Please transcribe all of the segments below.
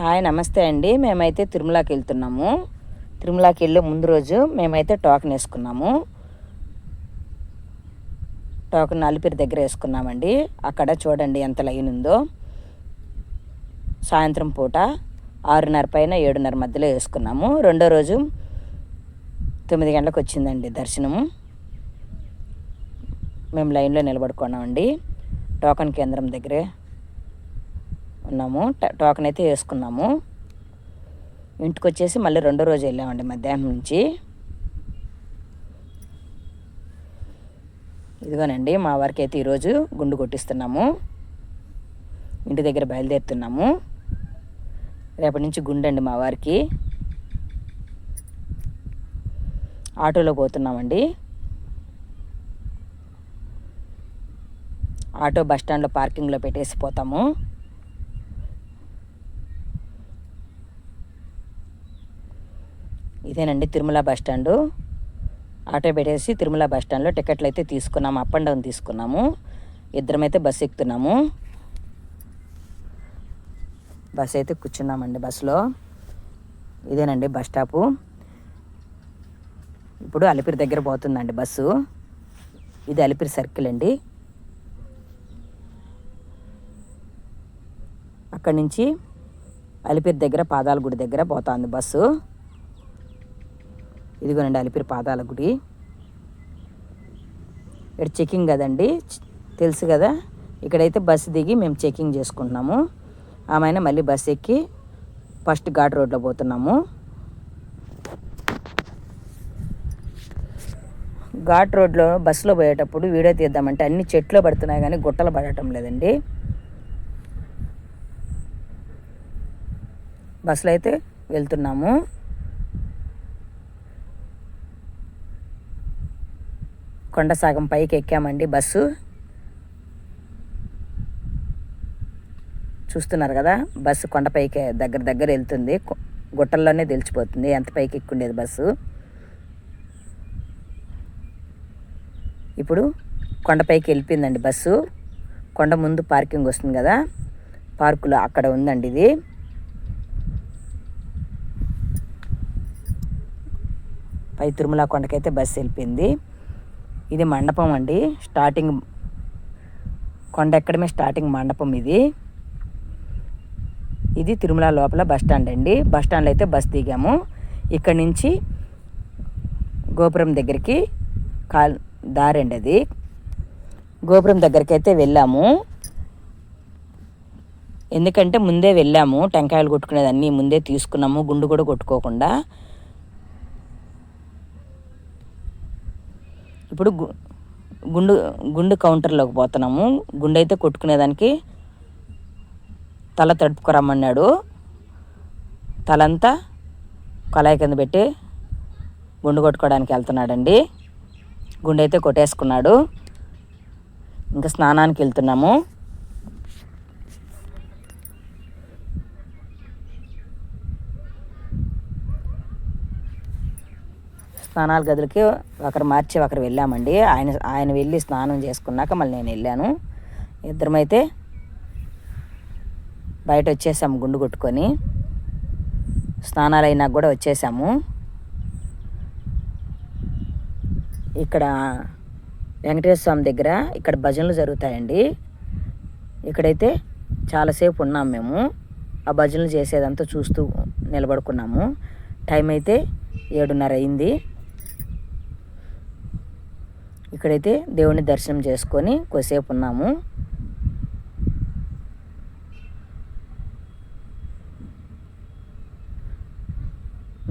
Hi నమస్తే అండి. మేమైతే తిరుమలకి వెళ్తున్నాము. తిరుమలకి వెళ్ళే ముందు రోజు మేమైతే టోకెన్ వేసుకున్నాము. టోకెన్ అలిపిరి దగ్గర వేసుకున్నామండి. అక్కడ చూడండి ఎంత లైన్ ఉందో. సాయంత్రం పూట ఆరున్నర పైన ఏడున్నర మధ్యలో వేసుకున్నాము. రెండో రోజు తొమ్మిది గంటలకు వచ్చిందండి దర్శనము. మేము లైన్లో నిలబడుకున్నామండి. టోకెన్ కేంద్రం దగ్గరే. ఉన్నాము ట- టోకెన్ అయితే వేసుకున్నాము. ఇంటికి వచ్చేసి మళ్ళీ రెండో రోజు వెళ్ళామండి మధ్యాహ్నం నుంచి. ఇదిగోనండి మా వారికి అయితే ఈరోజు గుండు కొట్టిస్తున్నాము. ఇంటి దగ్గర బయలుదేరుతున్నాము. రేపటి నుంచి గుండండి మా వారికి. ఆటోలో పోతున్నామండి. ఆటో బస్టాండ్లో పార్కింగ్లో పెట్టేసి పోతాము. ఇదేనండి తిరుమల బస్ స్టాండు. ఆటో పెట్టేసి తిరుమల బస్ స్టాండ్లో టికెట్లు అయితే తీసుకున్నాము అప్ అండ్ డౌన్ తీసుకున్నాము. ఇద్దరమైతే బస్సు ఎక్కుతున్నాము. బస్ అయితే కూర్చున్నామండి బస్సులో ఇదేనండి బస్ స్టాపు. ఇప్పుడు అలిపిరి దగ్గర పోతుందండి బస్సు. ఇది అలిపిరి సర్కిల్ అండి. అక్కడి నుంచి అలిపిరి దగ్గర పాదాల గుడి దగ్గర పోతుంది బస్సు. ఇదిగోనండి అలిపిరి పాదాల గుడి. ఇక్కడ చెకింగ్ కదండి. తెలుసు కదా? ఇక్కడైతే బస్సు దిగి మేము చెకింగ్ చేసుకుంటున్నాము. ఆమె మళ్ళీ బస్సు ఎక్కి ఫస్ట్ ఘాట్ రోడ్లో పోతున్నాము. ఘాట్ రోడ్లో బస్సులో పోయేటప్పుడు వీడియో తీద్దామంటే అన్ని చెట్లు పడుతున్నాయి కానీ గుట్టలు పడటం లేదండి. బస్సులో అయితే వెళ్తున్నాము. కొండ సగం పైకి ఎక్కామండి బస్సు. చూస్తున్నారు కదా బస్సు కొండపైకి దగ్గర దగ్గర వెళ్తుంది. గుట్టల్లోనే తెలిసిపోతుంది ఎంత పైకి ఎక్కుండేది బస్సు? ఇప్పుడు కొండపైకి వెళ్ళిపోయిందండి బస్సు. కొండ ముందు పార్కింగ్ వస్తుంది కదా పార్కులో అక్కడ ఉందండి ఇది. పై తిరుమల కొండకైతే బస్సు వెళ్ళిపోయింది. ఇది మండపం అండి. స్టార్టింగ్ కొండ ఎక్కడమే స్టార్టింగ్ మండపం ఇది. ఇది తిరుమల లోపల బస్ స్టాండ్ అండి. బస్ స్టాండ్లో అయితే బస్ దిగాము. ఇక్కడ నుంచి గోపురం దగ్గరికి కాల్ దారి అండి అది. గోపురం దగ్గరికి అయితే వెళ్ళాము. ఎందుకంటే ముందే వెళ్ళాము. టెంకాయలు కొట్టుకునేది అన్నీ ముందే తీసుకున్నాము. గుండు కూడా కొట్టుకోకుండా. ఇప్పుడు గు- గుండు గుండు కౌంటర్లోకి పోతున్నాము. గుండె అయితే కొట్టుకునేదానికి తల తడుపుకురమ్మన్నాడు. తలంతా కళాయి కింద పెట్టి గుండు కొట్టుకోవడానికి వెళ్తున్నాడండి. గుండె అయితే కొట్టేసుకున్నాడు. ఇంకా స్నానానికి వెళ్తున్నాము. స్నానాల గదులకి ఒకరు మార్చి ఒకరు వెళ్ళామండి. ఆయన ఆయన వెళ్ళి స్నానం చేసుకున్నాక మళ్ళీ నేను వెళ్ళాను. ఇద్దరమైతే బయట వచ్చేసాము గుండు కొట్టుకొని. స్నానాలు అయినాక కూడా వచ్చేసాము. ఇక్కడ వెంకటేశ్వర స్వామి దగ్గర ఇక్కడ భజనలు జరుగుతాయండి. ఇక్కడైతే చాలాసేపు ఉన్నాం మేము. ఆ భజనలు చేసేదంతా చూస్తూ నిలబడుకున్నాము. టైం అయితే ఏడున్నర అయింది. ఇక్కడైతే దేవుని దర్శనం చేసుకొని కొద్దిసేపు ఉన్నాము.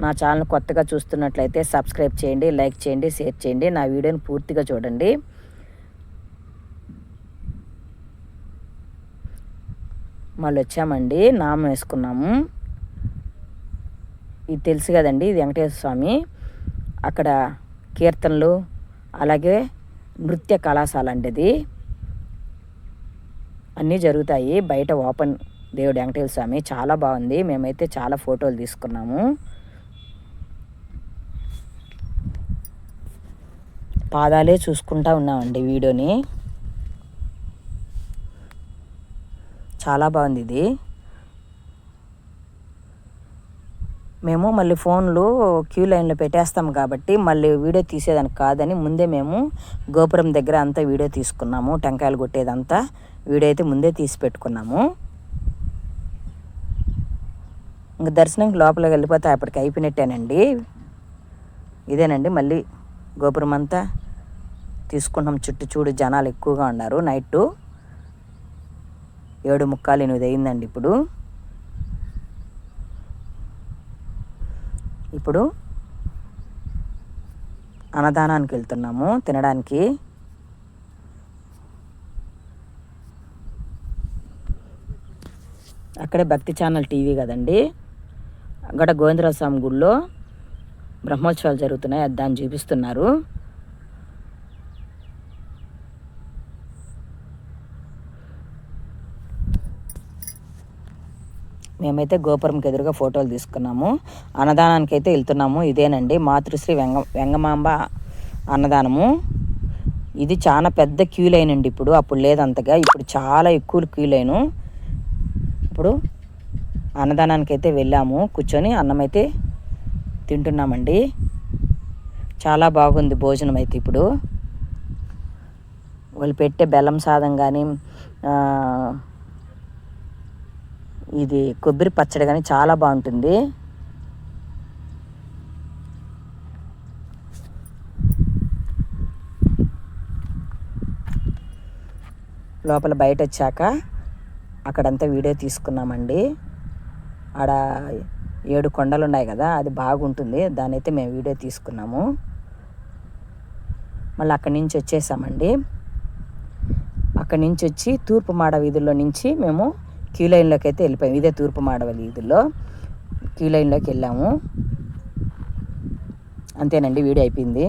నా ఛానల్ కొత్తగా చూస్తున్నట్లయితే సబ్స్క్రైబ్ చేయండి లైక్ చేయండి షేర్ చేయండి. నా వీడియోని పూర్తిగా చూడండి. మళ్ళీ వచ్చామండి నామం వేసుకున్నాము. ఇది తెలుసు కదండి ఇది వెంకటేశ్వర స్వామి. అక్కడ కీర్తనలు అలాగే నృత్య కళాశాల అండి అది అన్నీ జరుగుతాయి. బయట ఓపెన్ దేవుడు వెంకటేశ్వర స్వామి చాలా బాగుంది. మేమైతే చాలా ఫోటోలు తీసుకున్నాము. పాదాలే చూసుకుంటా ఉన్నామండి వీడియోని. చాలా బాగుంది ఇది. మేము మళ్ళీ ఫోన్లు క్యూ లైన్లో పెట్టేస్తాం కాబట్టి మళ్ళీ వీడియో తీసేదానికి కాదని ముందే మేము గోపురం దగ్గర అంతా వీడియో తీసుకున్నాము టెంకాయలు కొట్టేదంతా వీడియో అయితే ముందే తీసి పెట్టుకున్నాము. ఇంక దర్శనంకి లోపలికి వెళ్ళిపోతే అప్పటికి అయిపోయినట్టేనండి. ఇదేనండి మళ్ళీ గోపురం అంతా తీసుకున్నాం. చుట్టూ చూడు జనాలు ఎక్కువగా ఉన్నారు. నైట్ ఏడు ముక్కాలు ఎనిమిది అయిందండి ఇప్పుడు. ఇప్పుడు అన్నదానానికి వెళ్తున్నాము తినడానికి. అక్కడే భక్తి ఛానల్ టీవీ కదండి. అక్కడ గోవిందరావు స్వామి గుడిలో బ్రహ్మోత్సవాలు జరుగుతున్నాయి అది దాన్ని చూపిస్తున్నారు. మేమైతే గోపురంకి ఎదురుగా ఫోటోలు తీసుకున్నాము. అన్నదానానికి అయితే వెళ్తున్నాము. ఇదేనండి మాతృశ్రీ వెంగ వెంగమాంబ అన్నదానము. ఇది చాలా పెద్ద క్యూ లైన్ అండి ఇప్పుడు. అప్పుడు లేదంతగా ఇప్పుడు చాలా ఎక్కువ క్యూ లైను. ఇప్పుడు అన్నదానానికి అయితే వెళ్ళాము. కూర్చొని అన్నం అయితే తింటున్నామండి. చాలా బాగుంది భోజనం అయితే ఇప్పుడు. వాళ్ళు పెట్టే బెల్లం సాదం కానీ ఇది కొబ్బరి పచ్చడి కానీ చాలా బాగుంటుంది. లోపల బయట వచ్చాక అక్కడంతా వీడియో తీసుకున్నామండి. ఆడ ఏడు కొండలు ఉన్నాయి కదా అది బాగుంటుంది. దాని అయితే మేము వీడియో తీసుకున్నాము. మళ్ళీ అక్కడి నుంచి వచ్చేసామండి. అక్కడి నుంచి వచ్చి తూర్పు మాడ వీధుల్లో నుంచి మేము క్యూ లైన్లోకి అయితే వెళ్ళిపోయాం. ఇదే తూర్పు మాడ వీధుల్లో క్యూ లైన్లోకి వెళ్ళాము. అంతేనండి వీడియో అయిపోయింది.